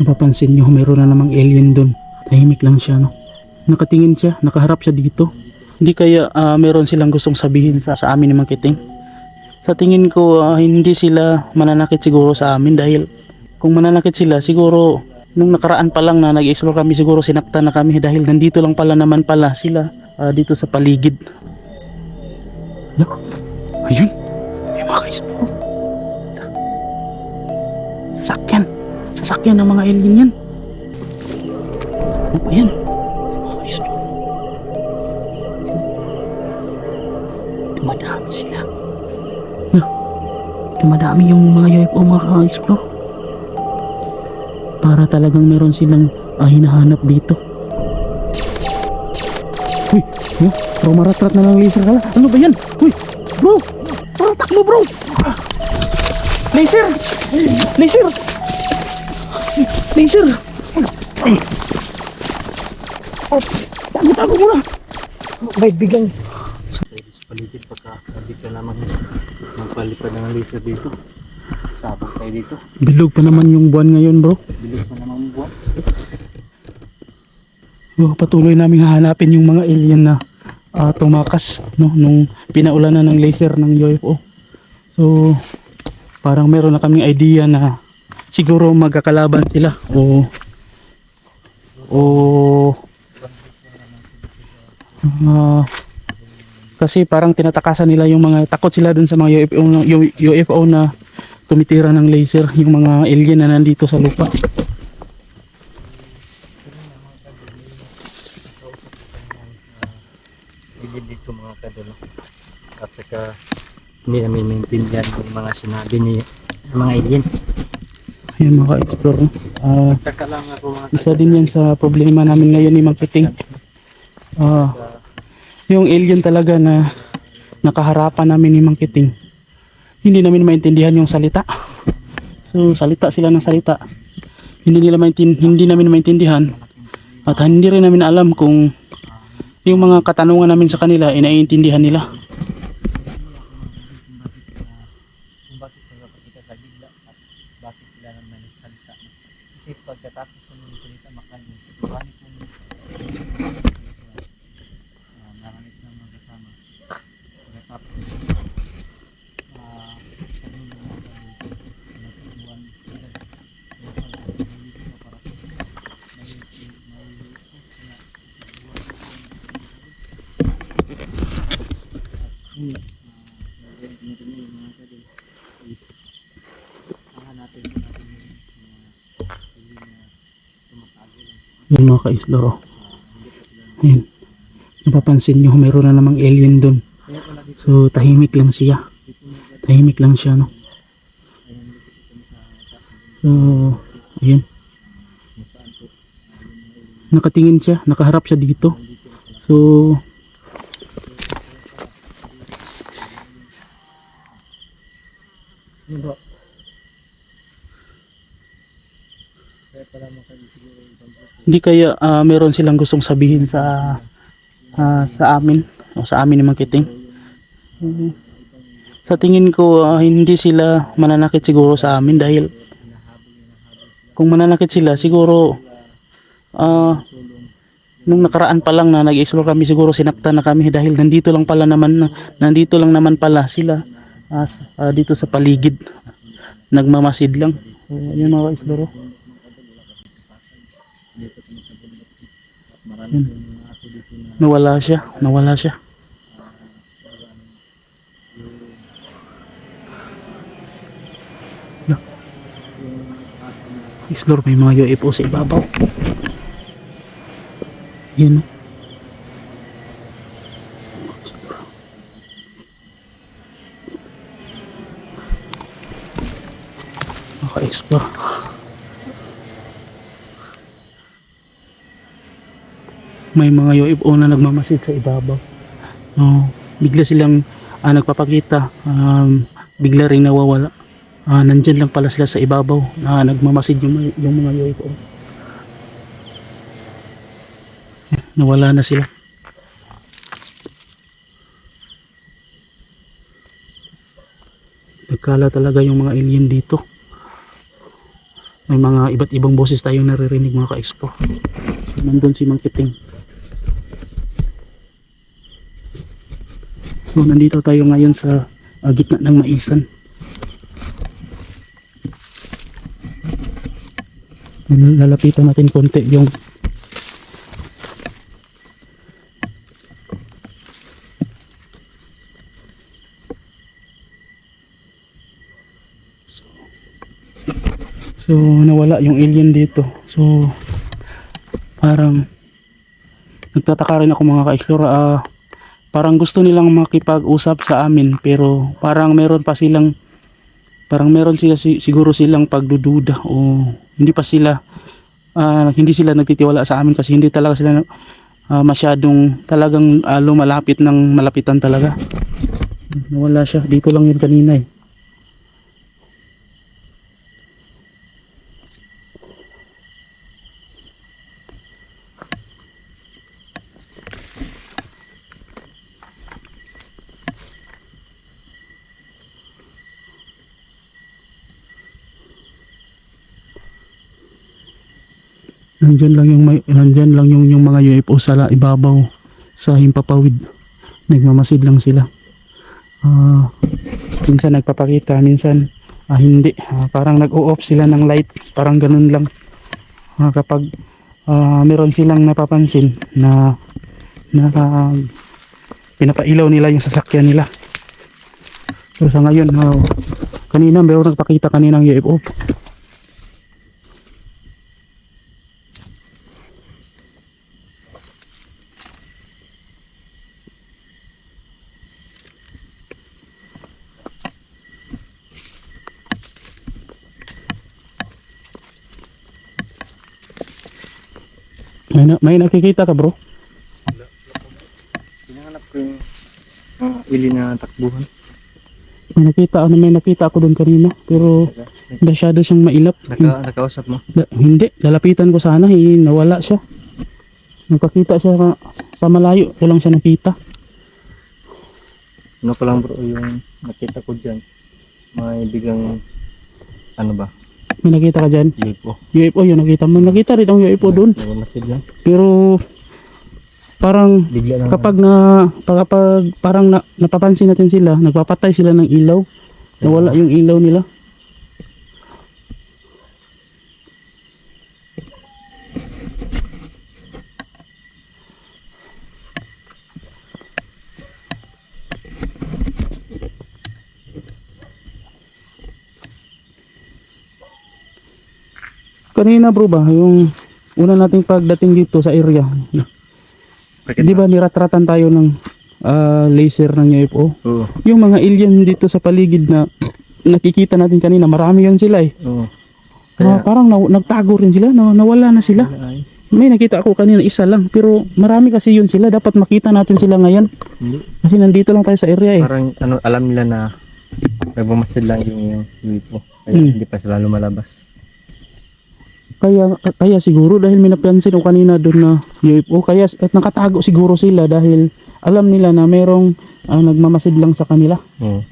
Napapansin nyo, mayroon na namang alien doon. Tahimik lang siya, no? Nakatingin siya, nakaharap siya dito. Hindi kaya ah, meron silang gustong sabihin sa, sa amin ni Mang Kiting? Sa tingin ko, ah, hindi sila mananakit siguro sa amin dahil kung mananakit sila, siguro nung nakaraan pa lang na nag-explore kami, siguro sinaktan na kami dahil nandito lang pala naman pala sila ah, dito sa paligid. Look, ayun, may mga ka-explore. Sasakyan. Sasakyan ng mga alien yan. Ano pa yan? Dumadami sila. Dumadami yung mga UFO mga ka-explore. Para talagang meron silang ah, hinahanap dito. Uy, ano? Bro, maratrat na lang laser kala. Ano ba yan? Uy, bro! Bro, takbo bro! Laser! Laser! Laser! Oh, tago, tago muna! Wait, biglang... sa paligid pagka bigla naman magpalipad ng laser dito. Sabang tayo dito. Bilog pa naman yung buwan ngayon bro. Bilis pa naman buwan. Oh, patuloy namin hahanapin yung mga alien na ah, tumakas no nung pinaulanan ng laser ng UFO. So parang meron na kaming idea na siguro magkakalaban sila o o ah, kasi parang tinatakasan nila yung mga takot sila dun sa mga UFO, UFO na tumitira ng laser yung mga alien na nandito sa lupa. Dito mga kadolo. At saka hindi namin maintindihan yung mga sinabi ni mga alien. Ayan mga ka-explore. no? Ah, Isa din yan sa problema namin ngayon ni Mang Kiting. Ah, yung alien talaga na nakaharapan namin ni Mang Kiting. Hindi namin maintindihan yung salita. So salita sila ng salita. Hindi nila maintin hindi namin maintindihan. At hindi rin namin alam kung yung mga katanungan namin sa kanila ay naiintindihan nila. kung bakit sila pakita sa bigla at bakit sila naman nagsalita. Kasi pagkatapos ko ng salita makanin, maramit mo uh, maramit na mga kasama. Pagkatapos ah sabi mo na nagtutuan sila. Kaya pala hindi ko para may may Yung mga ka-explore. oh. Ayan. Napapansin nyo, mayroon na namang alien doon. So, tahimik lang siya. Tahimik lang siya, no? So, ayun. Nakatingin siya, nakaharap siya dito. So, hindi kaya ah, meron silang gustong sabihin sa ah, sa amin o sa amin ni Mang Kiting. Mm. Sa tingin ko ah, hindi sila mananakit siguro sa amin dahil kung mananakit sila siguro ah nung nakaraan pa lang na nag-explore kami siguro sinaktan na kami dahil nandito lang pala naman nandito lang naman pala sila ah, ah, dito sa paligid nagmamasid lang so, yun mga ka-explore Yun. nawala siya nawala siya Lo. explore may mga UFO sa ibabaw yun oh. Maka-explore. May mga UFO na nagmamasid sa ibabaw. No, bigla silang ah, nagpapakita, um, bigla ring nawawala. Ah, nandyan lang pala sila sa ibabaw na nagmamasid yung, yung mga UFO. Nawala na sila. Nagkala talaga yung mga alien dito. May mga iba't ibang boses tayong naririnig mga ka-explore. So, nandun si Mang Kiting. So nandito tayo ngayon sa ah, gitna ng maisan. Lalapitan natin konti yung So nawala yung alien dito. So parang nagtataka rin ako mga ka-explore. Ah, parang gusto nilang makipag-usap sa amin pero parang meron pa silang parang meron sila si- siguro silang pagdududa o hindi pa sila ah, hindi sila nagtitiwala sa amin kasi hindi talaga sila ah, masyadong talagang ah, lumalapit ng malapitan talaga. Nawala siya. Dito lang yun kanina eh Nandyan lang yung may, nandyan lang yung, yung mga UFO sa la- ibabaw sa himpapawid. Nagmamasid lang sila. Ah, minsan nagpapakita, minsan ah, hindi. Ah, parang nag-o-off sila ng light. Parang ganun lang. Ah, kapag ah, meron silang napapansin na na ah, pinapailaw nila yung sasakyan nila. Pero sa ngayon, ah, kanina meron nagpakita kaninang UFO. May, na, may nakikita ka bro? Hinahanap ko yung mga ili na takbuhan. May nakita ano may nakita ako doon kanina pero masyado siyang mailap. Naka, nakausap mo? Da- hindi, lalapitan ko sana, eh, nawala siya. Nagpakita siya ka- sa malayo, walang siya nakita. Ano ko lang bro yung nakita ko dyan. May bigang ano ba? May nakita ka dyan? UFO. UFO yun nakita mo. Nakita rin ang UFO doon. Pero parang Bigla kapag na kapag parang na, napapansin natin sila, nagpapatay sila ng ilaw. Nawala yung ilaw nila. Kanina bro ba, yung una nating pagdating dito sa area, Bakit di ba niratratan tayo ng ah, laser ng UFO? Oo. Yung mga alien dito sa paligid na nakikita natin kanina, marami yan sila eh. Oo. Ah, parang naw- nagtago rin sila, na- nawala na sila. Ay, May nakita ako kanina isa lang, pero marami kasi yun sila. Dapat makita natin sila ngayon. hindi. Kasi nandito lang tayo sa area eh. Parang ano, alam nila na nagmamasid lang yung, yung UFO. Kaya Hmm. hindi pa sila lumalabas. Kaya, kaya siguro dahil may napansin ko kanina doon na UFO, kaya at nakatago siguro sila dahil alam nila na merong ah, nagmamasid lang sa kanila. Oo.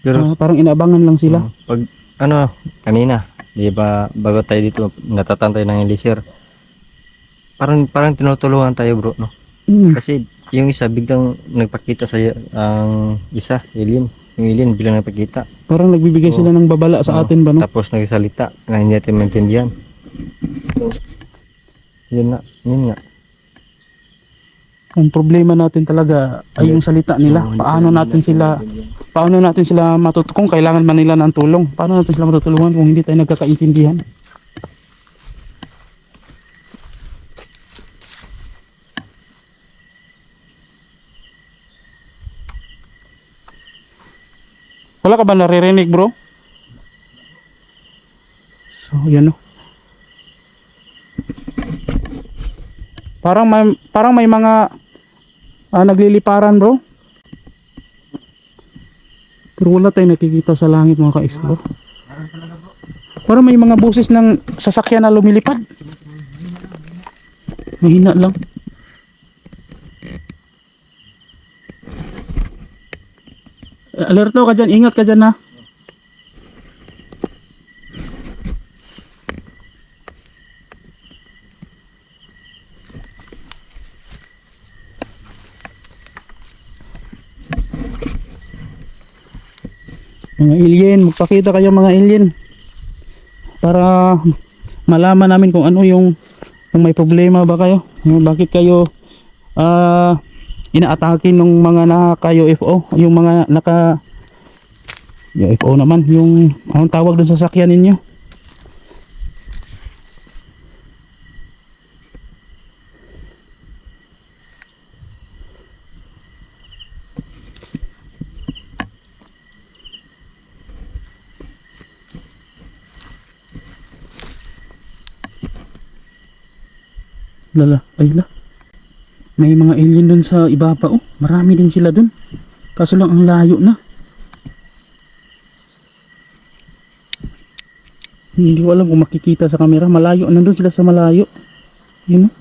Pero Ah, parang inaabangan lang sila. Oo. Pag ano, kanina, di ba bago tayo dito natatantay ng laser. Parang parang tinutulungan tayo, bro, no? Mm. Kasi yung isa biglang nagpakita sa ang isa, alien. Yung alien bilang nagpakita. Parang nagbibigay Oo. sila ng babala sa Oo. atin ba no? Tapos nagsalita na hindi natin maintindihan. So, yun na, yun nga. Ang problema natin talaga ay yung salita nila. Paano natin sila paano natin sila matut kung kailangan man nila ng tulong. Paano natin sila matutulungan kung hindi tayo nagkakaintindihan? Wala ka ba naririnig, bro? So, yan o. Parang may, parang may mga ah, nagliliparan, bro. Pero wala tayong nakikita sa langit mga ka-explore. Parang may mga boses ng sasakyan na lumilipad. Mahina lang. Alerto ka dyan, ingat ka dyan ha. Mga alien, magpakita kayo mga alien. Para malaman namin kung ano yung kung may problema ba kayo. Bakit kayo ah inaatake ng mga naka UFO, yung mga naka UFO naman, yung anong tawag dun sa sakyan ninyo? Lala, ay la. May mga alien dun sa ibaba oh. Marami din sila dun. Kaso lang ang layo na. Hindi ko alam kung makikita sa camera. Malayo. Nandun sila sa malayo. Yun oh.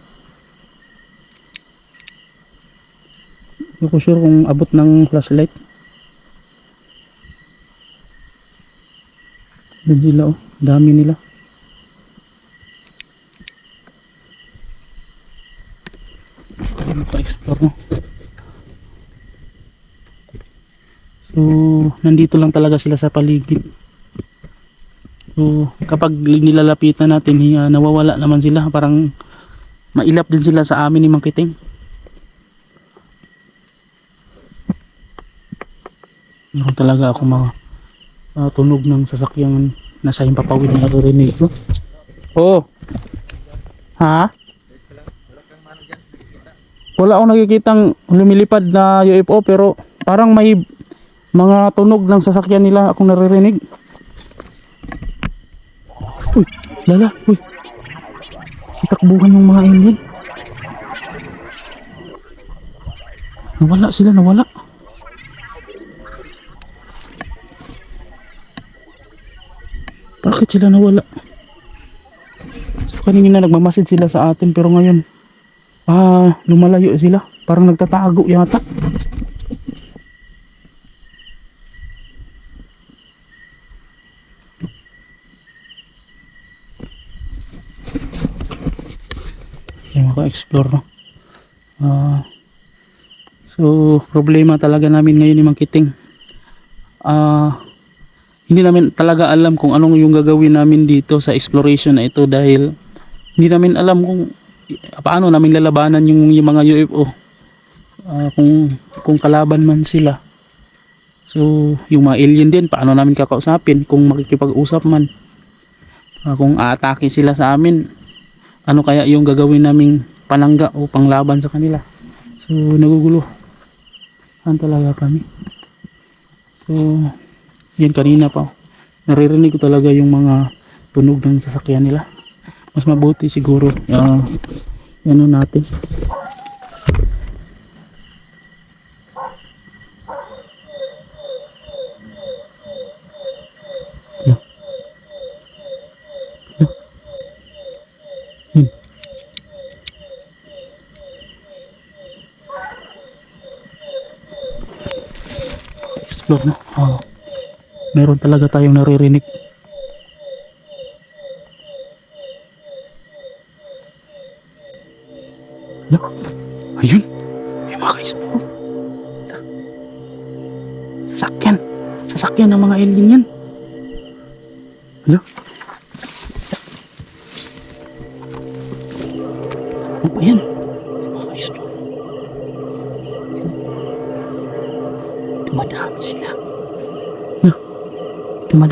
Hindi ko sure kung abot ng flashlight. Doon sila oh. Dami nila. Hindi pa-explore mo. So, nandito lang talaga sila sa paligid. So, kapag nilalapitan natin, hiya, nawawala naman sila. Parang mailap din sila sa amin ni Mang Kiting. Meron talaga ako mga ah, tunog ng sasakyan nasa himpapawid na naririnig ko. Oo. Ha? Wala akong nakikitang lumilipad na UFO pero parang may mga tunog ng sasakyan nila akong naririnig. Uy, lala, uy. Sitakbuhan yung mga alien. Nawala sila, nawala. Bakit sila nawala? So kanina nagmamasid sila sa atin pero ngayon ah lumalayo sila. Parang nagtatago yata. Yung maka-explore no. Ah so problema talaga namin ngayon ni Mang Kiting. Ah hindi namin talaga alam kung anong yung gagawin namin dito sa exploration na ito dahil hindi namin alam kung paano namin lalabanan yung, yung mga UFO Ah, kung kung kalaban man sila so yung mga alien din paano namin kakausapin kung makikipag-usap man Ah, kung aatake sila sa amin ano kaya yung gagawin naming panangga o panglaban sa kanila? So nagugulo. An talaga kami so yan kanina pa. Naririnig ko talaga yung mga tunog ng sasakyan nila. Mas mabuti siguro uh, ano natin explore na oh. meron talaga tayong naririnig. Ayun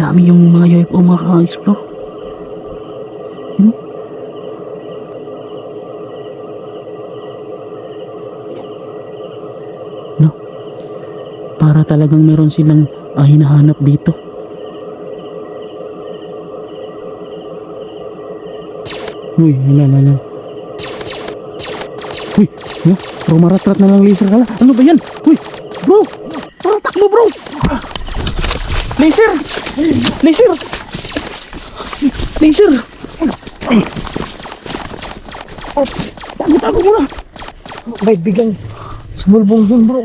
dumadami yung mga UFO mga ka-explore. No? Para talagang meron silang ah, hinahanap dito. Uy, wala, wala. Uy, no? Bro, maratrat na lang laser kala. Ano ba yan? Uy, bro! Parang takbo, bro! Laser! Laser! Laser! Oh, tago-tago mo na! May biglang sumulbong yun bro.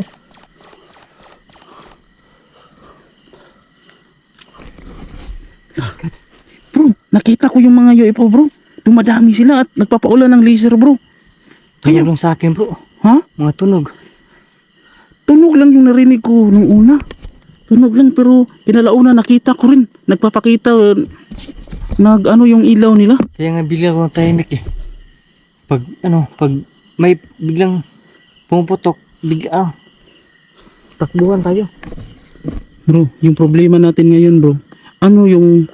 Bro, nakita ko yung mga UFO bro. Dumadami sila at nagpapaulan ng laser bro. Kaya lang sa akin bro. Ha? Mga tunog. Tunog lang yung narinig ko nung una. Tunog lang pero pinalauna nakita ko rin. Nagpapakita nag ano yung ilaw nila. Kaya nga bigla ko tahimik eh. Pag ano, pag may biglang pumuputok, bigla ah, takbuhan tayo. Bro, yung problema natin ngayon bro, ano yung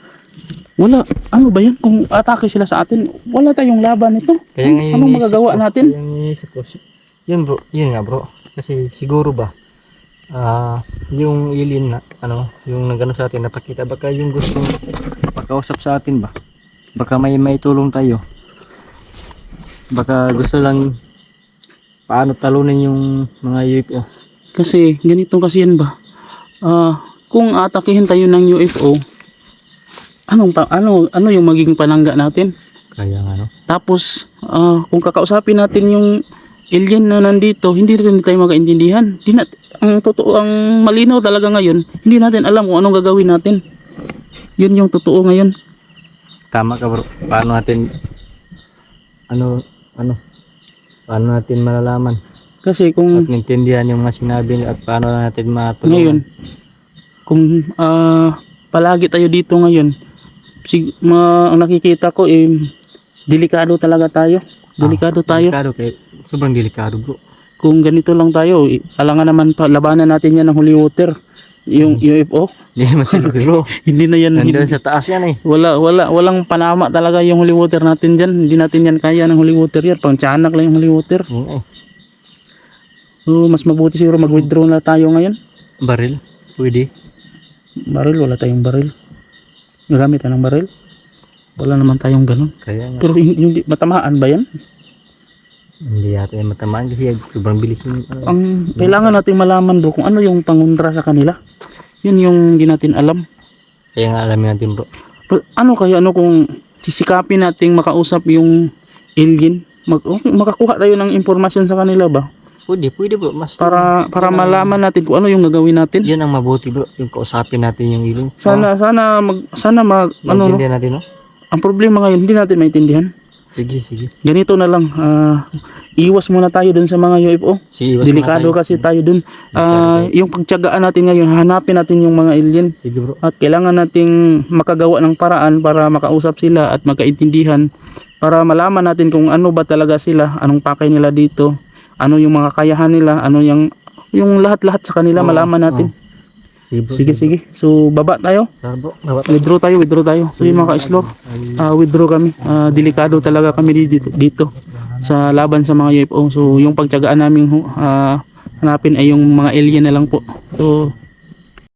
wala, ano ba yan? Kung atake sila sa atin, wala tayong laban nito. Kaya nga Anong magagawa ko, natin? Kaya nga iniisip ko, si- yun bro, yun nga bro. Kasi siguro ba, ah yung ilin na, ano, yung nagano sa atin, napakita, baka yung gusto pakausap sa atin ba? Baka may may tulong tayo. Baka gusto lang paano talunin yung mga UFO. Kasi ganito kasi yan ba? Ah, kung atakihin tayo ng UFO, anong pa, ano ano yung magiging panangga natin? Kaya nga no. Tapos ah, kung kakausapin natin yung alien na nandito, hindi rin tayo magkaintindihan. Di nat ang totoo ang malinaw talaga ngayon, hindi natin alam kung anong gagawin natin. Yun yung totoo ngayon. Tama ka bro. Paano natin ano ano paano natin malalaman Kasi kung at maintindihan yung mga sinabi at paano natin matulungan. ngayon kung ah, palagi tayo dito ngayon sig ma, ang nakikita ko eh delikado talaga tayo delikado tayo Delikado kay sobrang delikado bro. kung ganito lang tayo alangan naman pa labanan natin yan ng holy water yung UFO Hindi naman sila bro. hindi na yan hindi, Nandun sa taas yan eh. wala wala walang panama talaga yung holy water natin diyan hindi natin yan kaya ng holy water yan pang tiyanak lang yung holy water Oo, eh. so mas mabuti siguro mag-withdraw na tayo ngayon Baril. Pwede. baril wala tayong baril gagamit tayo ng baril wala naman tayong ganun Kaya nga. pero hin- hindi matamaan ba yan Hindi yata yung matamaan kasi sobrang bilis yung ano. ang kailangan nating malaman bro kung ano yung pangundra sa kanila yun yung hindi natin alam Kaya nga alamin natin bro. Pero ano kaya ano kung sisikapin nating makausap yung alien mag oh, makakuha tayo ng impormasyon sa kanila ba Pwede, pwede bro. Mas para para malaman natin kung ano yung gagawin natin yun ang mabuti bro. Yung kausapin natin yung ilong. sana sana mag sana mag ano no natin no? ang problema ngayon hindi natin maintindihan Sige, sige. ganito na lang ah, iwas muna tayo dun sa mga UFO Sige, iwas delikado tayo. kasi tayo dun Ah, yung pagtiyagaan natin ngayon hanapin natin yung mga alien Sige bro. at kailangan nating makagawa ng paraan para makausap sila at magkaintindihan para malaman natin kung ano ba talaga sila, anong pakay nila dito, ano yung mga kayahan nila, ano yung yung lahat-lahat sa kanila Oo, malaman natin. Sige bro. Sige sige. So baba tayo. Bro. Baba tayo. Withdraw tayo, withdraw tayo. So yung mga ka-explore, ah, withdraw kami. Ah, delikado talaga kami dito, dito sa laban sa mga UFO. So yung pagtiyagaan namin uh, hanapin ay yung mga alien na lang po. So